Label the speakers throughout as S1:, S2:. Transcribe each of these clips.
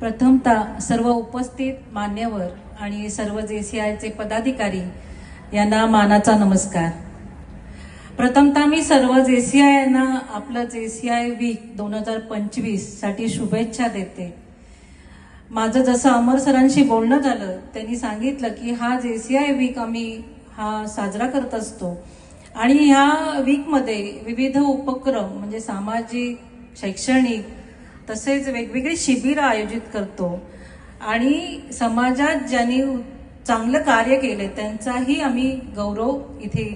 S1: प्रथमतः सर्व उपस्थित मान्यवर आणि सर्व जे सी आयचे पदाधिकारी यांना मानाचा नमस्कार. प्रथमतः मी सर्व जे सी आय यांना आपलं जे सी आय वीक दोन हजार पंचवीससाठी शुभेच्छा देते. माझं जसं अमर सरांशी बोलणं झालं त्यांनी सांगितलं की हा जे सी आय वीक आम्ही हा साजरा करत असतो. आणि ह्या वीकमध्ये विविध उपक्रम म्हणजे सामाजिक शैक्षणिक तसेच वेगवेगळी शिबिरं आयोजित करतो. आणि समाजात ज्यांनी चांगलं कार्य केले त्यांचाही आम्ही गौरव इथे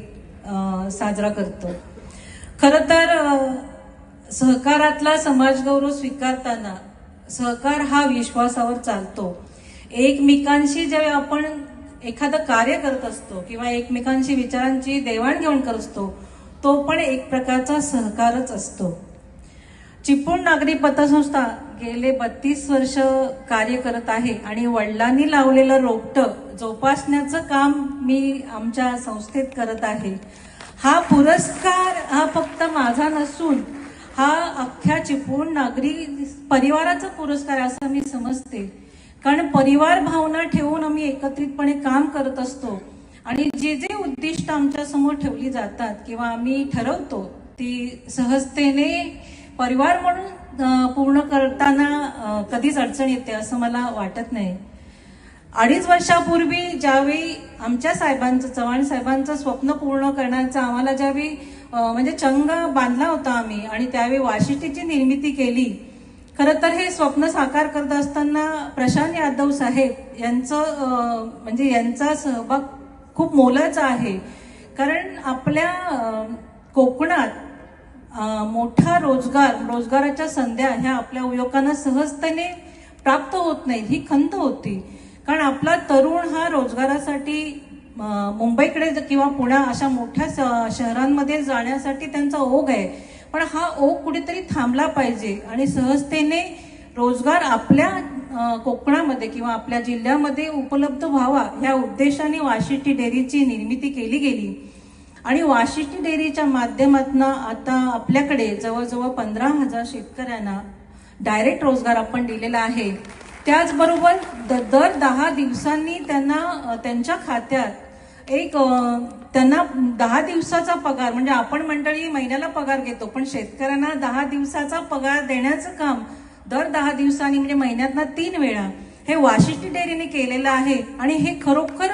S1: साजरा करतो. खरं तर सहकारातला समाजगौरव स्वीकारताना सहकार हा विश्वासावर चालतो. एकमेकांशी जेव्हा आपण एखादं कार्य करत असतो किंवा एकमेकांशी विचारांची देवाणघेवाण करत असतो तो पण एक प्रकारचा सहकारच असतो. चिपळूण नागरी पतसंस्था गेले बत्तीस वर्ष कार्य करत आहे आणि वडिलांनी लावलेलं रोपटं जोपासण्याचं काम मी आमच्या संस्थेत करत आहे. हा पुरस्कार हा फक्त माझा नसून हा अख्ख्या चिपळूण नागरी परिवाराचा पुरस्कार असं मी समजते. कारण परिवार भावना ठेवून आम्ही एकत्रितपणे काम करत असतो आणि जे जे उद्दिष्ट आमच्यासमोर ठेवली जातात किंवा आम्ही ठरवतो ती सहजतेने परिवार म्हणून पूर्ण करताना कधीच अडचण येते असं मला वाटत नाही. अडीच वर्षापूर्वी ज्यावेळी आमच्या साहेबांचं चव्हाण साहेबांचं स्वप्न पूर्ण करण्याचं आम्हाला ज्यावेळी म्हणजे चंग बांधला होता आम्ही आणि त्यावेळी वाशिष्ठीची निर्मिती केली खरं तर हे स्वप्न साकार करत असताना प्रशांत यादव साहेब यांचं म्हणजे यांचा सहभाग खूप मोलाचा आहे. कारण आपल्या कोकणात मोठा रोजगार रोजगाराच्या संध्या ह्या आपल्या युवकांना सहजतेने प्राप्त होत नाही ही खंत होती. कारण आपला तरुण हा रोजगारासाठी मुंबईकडे किंवा पुण्या अशा मोठ्या स- शहरांमध्ये जाण्यासाठी त्यांचा ओघ आहे. पण हा ओघ कुठेतरी थांबला पाहिजे आणि सहजतेने रोजगार आपल्या कोकणामध्ये किंवा आपल्या जिल्ह्यामध्ये उपलब्ध व्हावा ह्या उद्देशाने वाशिष्ठी डेअरीची निर्मिती केली गेली. आणि वाशिष्ठी डेअरीच्या माध्यमातून आता आपल्याकडे जवळजवळ पंधरा हजार शेतकऱ्यांना डायरेक्ट रोजगार आपण दिलेला आहे. त्याचबरोबर द- दर दहा दिवसांनी त्यांना त्यांच्या खात्यात एक त्यांना दहा दिवसाचा पगार म्हणजे आपण मंडळी महिन्याला पगार घेतो पण शेतकऱ्यांना दहा दिवसाचा पगार देण्याचं काम दर दहा दिवसांनी म्हणजे महिन्यातनं तीन वेळा हे वाशिष्ठी डेअरीने केलेलं आहे. आणि हे खरोखर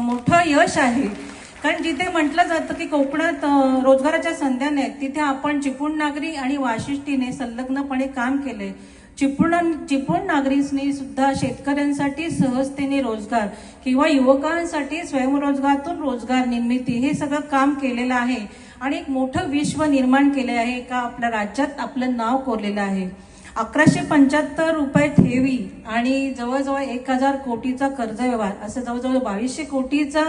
S1: मोठं यश आहे. कारण जिथे म्हटलं जातं की कोकणात रोजगाराच्या संध्या नाहीत तिथे आपण चिपळूण नागरी आणि वाशिष्ठीने संलग्नपणे काम केले चिपळूण चिपळूण नागरिकांनी सुद्धा शेतकऱ्यांसाठी सहजतेने रोजगार किंवा युवकांसाठी स्वयंरोजगारातून रोजगार निर्मिती हे सगळं काम केलेलं आहे. आणि एक मोठं विश्व निर्माण केले आहे का आपल्या राज्यात आपलं नाव कोरलेलं आहे. अकराशे पंच्याहत्तर रुपये ठेवी आणि जवळजवळ एक हजार कोटीचा कर्ज व्यवहार असं जवळजवळ बावीसशे कोटीचा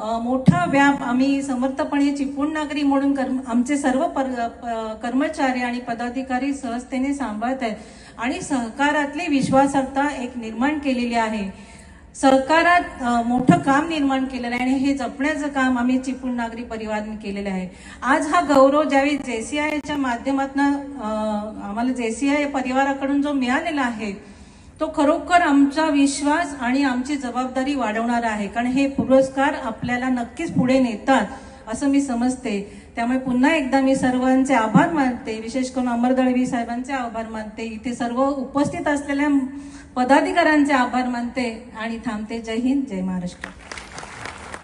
S1: मोठा व्याप आम्ही समर्थपणे चिपळूण नागरी म्हणून कर्म आमचे सर्व पर- कर्मचारी आणि पदाधिकारी सहजतेने सांभाळत आहेत. आणि सहकारातली विश्वासार्हता एक निर्माण केलेली आहे. सहकारात मोठं काम निर्माण केलेलं आहे आणि हे जपण्याचं काम आम्ही चिपळूण नागरी परिवाराने केलेलं आहे. आज हा गौरव ज्यावेळी जेसीआयच्या माध्यमातून आम्हाला जेसीआय परिवाराकडून जो मिळालेला आहे तो खरोखर आमचा विश्वास आणि आमची जबाबदारी वाढवणार आहे. कारण हे पुरस्कार आपल्याला नक्कीच पुढे नेतात असं मी समजते. त्यामुळे पुन्हा एकदा मी सर्वांचे आभार मानते. विशेष करून अमर दळवी साहेबांचे आभार मानते. इथे सर्व उपस्थित असलेल्या पदाधिकाऱ्यांचे आभार मानते. आणि थांबते. जय हिंद. जय महाराष्ट्र.